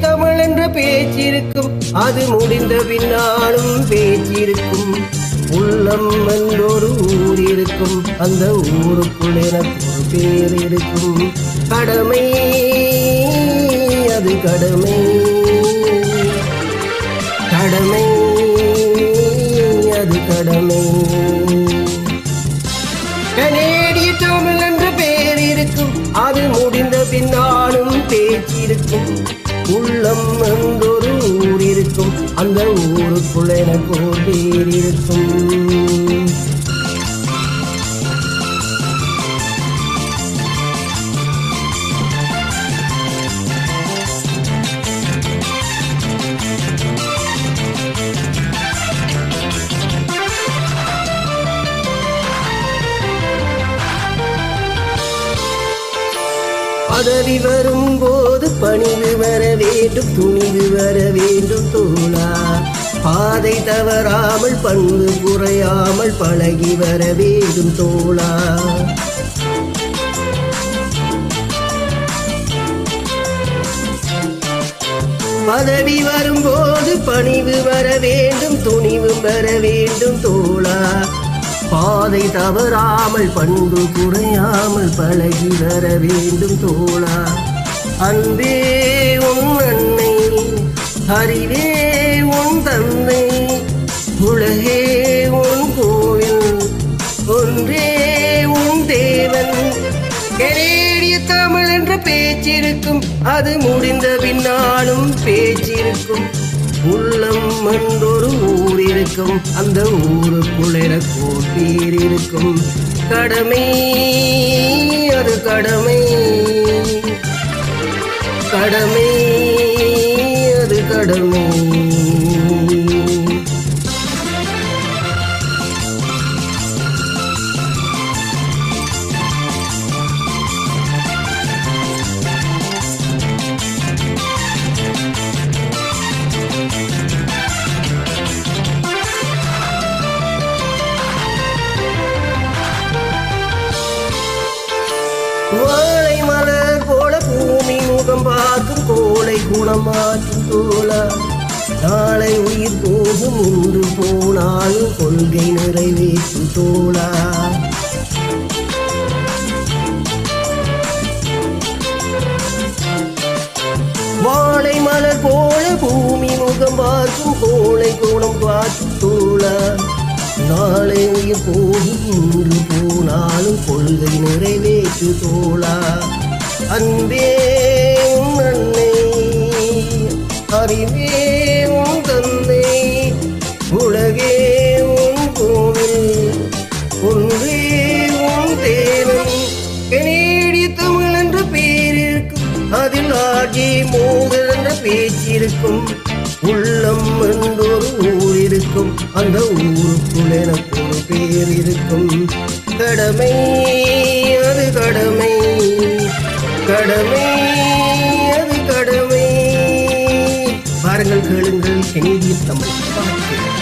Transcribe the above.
பேச்சிருக்கும். அது முடிந்த பின்னாலும் பேச்சிருக்கும். உள்ளம் என்றொரு ஊர் இருக்கும் அந்த ஊருக்குள் எனக்கு ஒரு பேர் இருக்கும். கடமை அது கடமை. கடமை அது கடமை. கனேடிய தமிழ் என்ற பேர் இருக்கும். அது முடிந்த பின்னாலும் பேச்சிருக்கும். உள்ளம் அங்கொரு ஊர் இருக்கும் அந்த ஊருக்குள்ள எனக்கு ஒரு பேர் இருக்கும் பதவி வரும்போது பணிவு வேண்டும் துணிவு வர வேண்டும் தோழா. பாதை தவறாமல் பண்பு குறையாமல் பழகி வர வேண்டும் தோழா. பதவி வரும்போது பணிவு வர வேண்டும் துணிவும் வர வேண்டும் தோழா. பாதை தவறாமல் பண்பு குறையாமல் பழகி வர வேண்டும் தோழா. அன்பே உன் அன்னை அறிவே உன் தந்தை உலகே உன் கோவில் ஒன்றே உன் தேவன். கனேடிய தமிழ் என்ற பேச்சிருக்கும் அது முடிந்த பின்னாலும் பேச்சிருக்கும். உள்ளம் என்றொரு ஊர் இருக்கும் அந்த ஊருக்குள்ள கோட்டீர் இருக்கும். கடமை அது கடமை. வாழை மலர் போல பூமி முகம் பார்க்கும் கோளை குணமாற்றும் தோழா. நாளை உயிர் போகும் இன்று போனாலும் கொள்கை நிறைவேற்றும் தோழா. வாழை மலர் போல பூமி முகம் பார்க்கும் கோளை குணம் பார்க்கும் தோழா. நாளை உயிர் போகும் இன்று போனாலும் கொள்கை நிறைவே நிறைவேற்று தோழா. அன்பே உன் அன்னை அறிவே உன் தந்தை உலகே உன் கோவில் ஒன்றே உன் தேவன். கனேடிய தமிழ் என்ற பேர் இருக்கும் அதில் ஆட்சி மோதல் என்ற பேச்சிருக்கும் உள்ளம் என்றொரு ஊர் இருக்கும் அந்த ஊருக்குள் எனக்கு ஒரு பேர் இருக்கும். கடமை கடமை. கடமை அது கடமை. பாருங்கள் கேளுங்கள் கனேடிய தமிழ்.